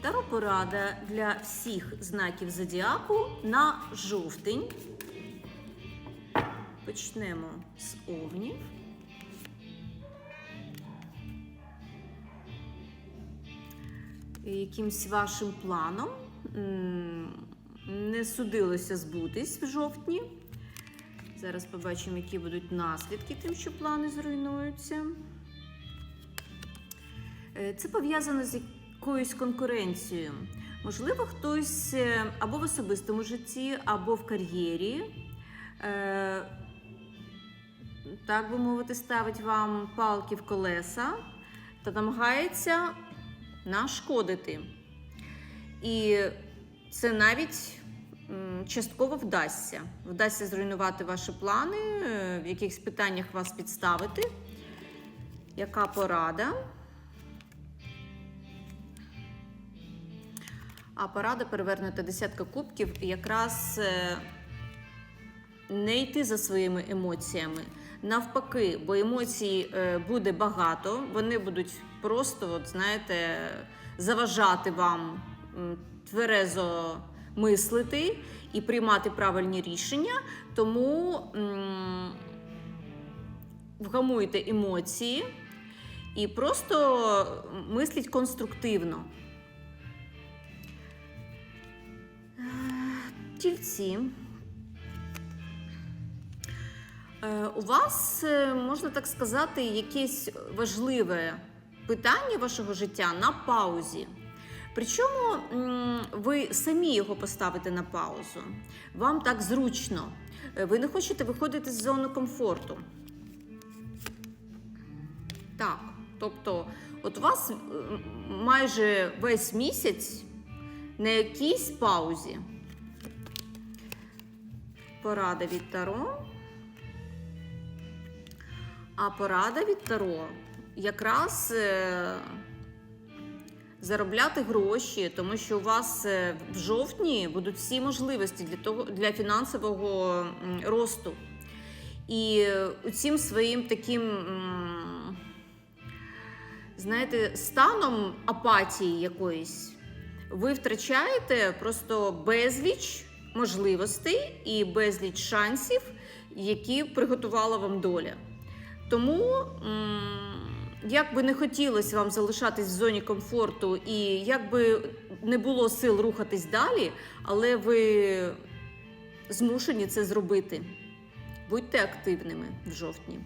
Таро порада для всіх знаків зодіаку на жовтень. Почнемо з овнів. Якимсь вашим планом не судилося збутись в жовтні. Зараз побачимо, які будуть наслідки тим, що плани зруйнуються. Е, Це пов'язано з якоюсь конкуренцією. Можливо, хтось е, або в особистому житті, або в кар'єрі, е, так би мовити, ставить вам палки в колеса та намагається нашкодити. І це навіть частково вдасться. Вдасться зруйнувати ваші плани, е, в якихось питаннях вас підставити. Яка порада? А порада перевернута десятка кубків якраз е, не йти за своїми емоціями. Навпаки, бо емоцій е, буде багато, вони будуть просто, от, знаєте, заважати вам тверезо мислити і приймати правильні рішення. Тому вгамуйте емоції і просто мисліть конструктивно. Тільці. Е, У вас, е, можна так сказати, якесь важливе питання вашого життя на паузі. Причому ви самі його поставите на паузу. Вам так зручно. Е, Ви не хочете виходити з зони комфорту. Так, тобто, от у вас майже весь місяць на якійсь паузі. Порада від Таро. А порада від Таро якраз е, заробляти гроші, тому що у вас е, в жовтні будуть всі можливості для того для фінансового росту. І цим своїм таким, знаєте, станом апатії якоїсь ви втрачаєте просто безліч можливостей і безліч шансів, які приготувала вам доля. Тому, як би не хотілося вам залишатись в зоні комфорту, і як би не було сил рухатись далі, але ви змушені це зробити. Будьте активними в жовтні.